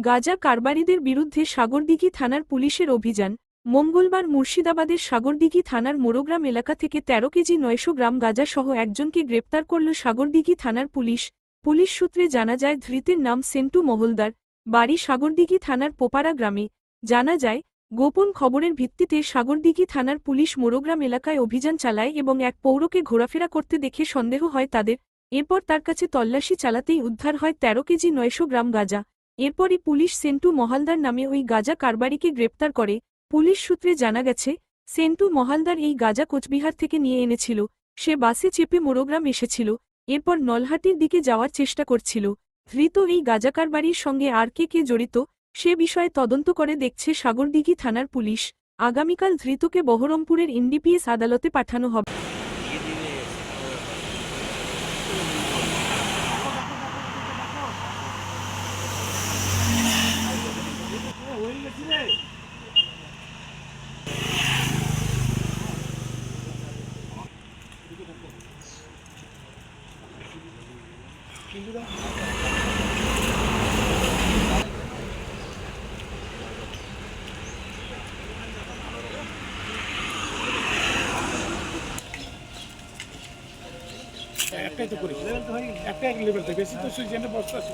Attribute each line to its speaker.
Speaker 1: গাজা কারবারিদের বিরুদ্ধে সাগরদিঘি থানার পুলিশের অভিযান, মঙ্গলবার মুর্শিদাবাদের সাগরদিঘি থানার মোরগ্রাম এলাকা থেকে ১৩ কেজি নয়শো গ্রাম গাজা সহ একজনকে গ্রেপ্তার করল সাগরদিঘি থানার পুলিশ। পুলিশ সূত্রে জানা যায়, ধৃতের নাম সেন্টু মহলদার, বাড়ি সাগরদিঘি থানার পোপারা গ্রামে। জানা যায়, গোপন খবরের ভিত্তিতে সাগরদিঘি থানার পুলিশ মোরগ্রাম এলাকায় অভিযান চালায় এবং এক পৌরকে ঘোরাফেরা করতে দেখে সন্দেহ হয় তাদের। এরপর তার কাছে তল্লাশি চালাতেই উদ্ধার হয় ১৩ কেজি নয়শো গ্রাম গাজা। এরপরই পুলিশ সেন্টু মহালদার নামে ওই গাজা কারবারিকে গ্রেপ্তার করে। পুলিশ সূত্রে জানা গেছে, সেন্টু মহালদার এই গাজা কোচবিহার থেকে নিয়ে এনেছিল। সে বাসে চেপে মোরগ্রাম এসেছিল, এরপর নলহাটির দিকে যাওয়ার চেষ্টা করছিল। ধৃত এই গাজা কারবারির সঙ্গে আর কে কে জড়িত, সে বিষয়ে তদন্ত করে দেখছে সাগরদিঘি থানার পুলিশ। আগামীকাল ধৃতকে বহরমপুরের এনডিপিএস আদালতে পাঠানো হবে।
Speaker 2: একটাই তো করি একটাই লেভেল থেকে বেশি তো সুইজেন্টে বস্তা আছে